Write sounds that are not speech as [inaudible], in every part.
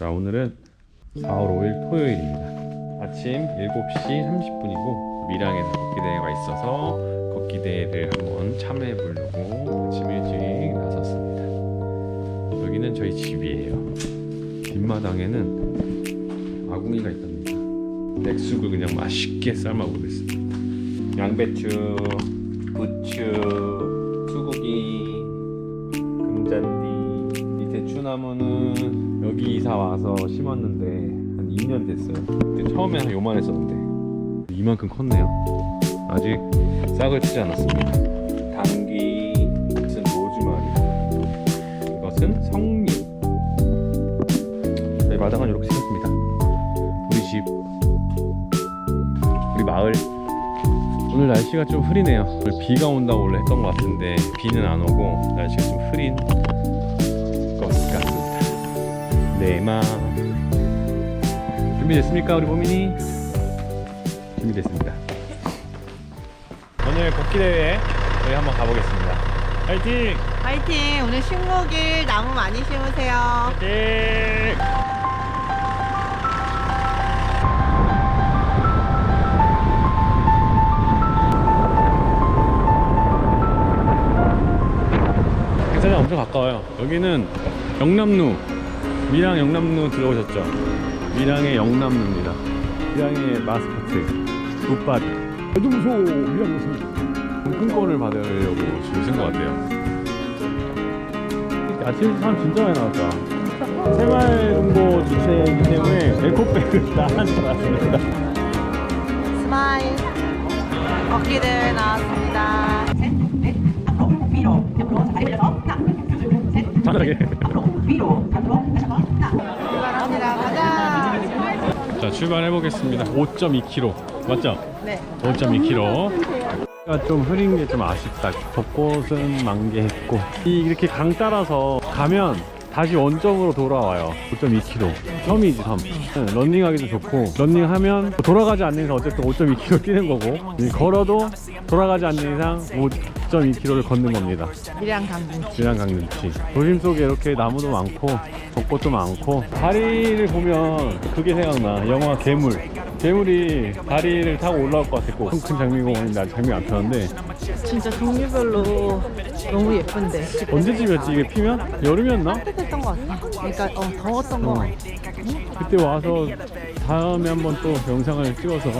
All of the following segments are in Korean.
자 오늘은 4월 5일 토요일입니다. 아침 7시 30분이고 밀양에서 걷기 대회가 있어서 걷기 대회를 한번 참여해 보려고 아침 일찍 나섰습니다. 여기는 저희 집이에요. 뒷마당에는 아궁이가 있답니다. 백숙을 그냥 맛있게 삶아 보겠습니다. 양배추, 부추, 이 대추나무는 여기 이사 와서 심었는데 한 2년 됐어요. 그때 처음에 한 요만했었는데. 이만큼 컸네요. 아직 싹을 트지 않았습니다. 당귀 이것은 로즈마리 이것은 성류 저희 마당은 이렇게 생겼습니다. 우리 집. 우리 마을. 오늘 날씨가 좀 흐리네요. 오늘 비가 온다고 원래 했던 것 같은데 비는 안 오고 날씨가 좀 흐린 내 마음 준비됐습니까 우리 보민이? 준비됐습니다 오늘 걷기 대회 저희 한번 가보겠습니다 화이팅! 화이팅! 오늘 식목일 나무 많이 심으세요. 화이팅! 행사장 엄청 가까워요. 여기는 영남루, 밀양 영남루 들어오셨죠? 밀양의 영남루입니다. 밀양의 마스코트, 굿바디. 아주 무서워, 밀양 무서워. 상품권을 받으려고 줄쓴것 같아요. 아침 사람 진짜 많이 나왔다. 새마을운보 주최이기 때문에 에코백을 다 가져왔습니다. 스마일. 걷기 대회 나왔습니다. 편하게. 출발합니다. 가자. 자 출발해 보겠습니다. 5.2km 맞죠? 네. 5.2km. 좀 흐린 게 좀 아쉽다. 벚꽃은 만개했고 이 이렇게 강 따라서 가면 다시 원점으로 돌아와요. 5.2km. 섬이지 섬. 네, 런닝하기도 좋고 런닝하면 돌아가지 않는 이상 어쨌든 5.2km 뛰는 거고 걸어도 돌아가지 않는 이상 5.2km를 걷는 겁니다. 밀양 강등. 진한 강릉치 도심 속에 이렇게 나무도 많고 벚꽃도 많고 다리를 보면 그게 생각나 영화 괴물 괴물이 다리를 타고 올라올 것 같았고 큰 장미공원인데 아직 장미 안 폈는데 진짜 종류별로 너무 예쁜데. 언제쯤이었지 이게 피면? 여름이었나? 따뜻했던 것 같아. 그러니까 어, 더웠던 것 어. 같아. 그때 와서 다음에 한번 또 영상을 찍어서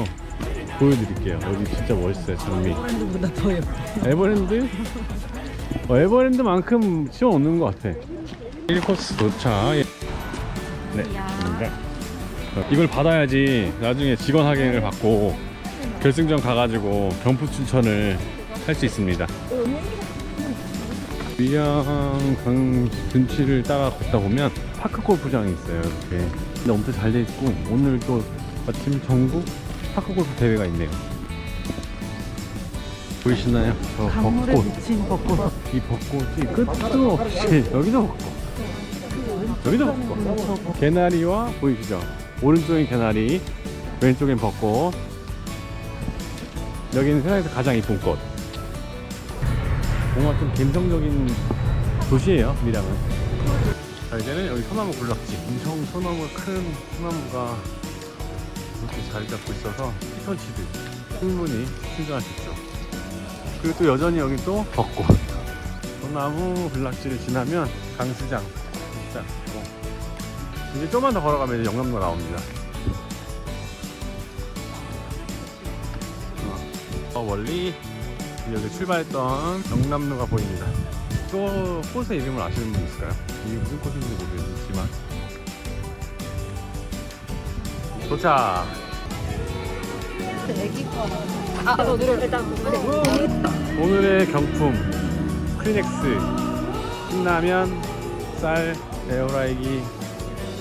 보여드릴게요 여기 진짜 멋있어요 장미 핸드보다 더 예뻐. 에버랜드? 어, 에버랜드만큼 치워 없는 것 같아 1코스 도착 예. 네 감사합니다 어, 이걸 받아야지 나중에 직원 확인을 받고 결승전 가가지고 경품 춘천을 할 수 있습니다. 위양 강 근치를 따라 걷다 보면 파크 골프장이 있어요 이렇게. 근데 엄청 잘 돼 있고 오늘 또 마침 전국 파크 골프 대회가 있네요. 보이시나요? 저 강물에 벚꽃. 미친 벚꽃. 이 벚꽃이 끝도 없이 [laughs] 여기도 벚꽃. 여기도 벚꽃. 개나리와 보이시죠? 오른쪽엔 개나리 왼쪽엔 벚꽃. 여기는 세상에서 가장 이쁜 꽃 뭔가 좀 감성적인 도시예요 밀양은. 자 이제는 여기 소나무 군락지. 엄청 소나무 큰 소나무가 이렇게 자리 잡고 있어서 피톤치드 충분히 충전할 수 있죠 그리고 또 여전히 여기 또 벚꽃. 소나무 군락지를 지나면 강수장 진짜 뭐. 이제 좀만 더 걸어가면 영남로 나옵니다. 어, 멀리 여기 출발했던 영남로가 보입니다. 또 꽃의 이름을 아시는 분 있을까요? 이게 무슨 꽃인지 모르겠지만. 도착! 애기 거. 아, 오늘은 일단 오늘의 경품 크리넥스. 신라면 쌀 에어라이기.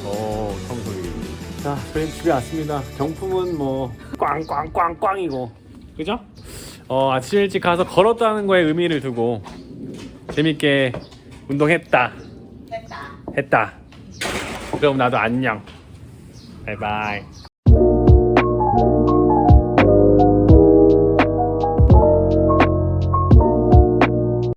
어 청소기 자 저희 집에 왔습니다. 경품은 뭐 꽝꽝꽝꽝이고. 그죠? 어 아침 일찍 가서 걸었다는 거에 의미를 두고 재밌게 운동했다. 됐다. 했다. 그럼 나도 안녕. 바이바이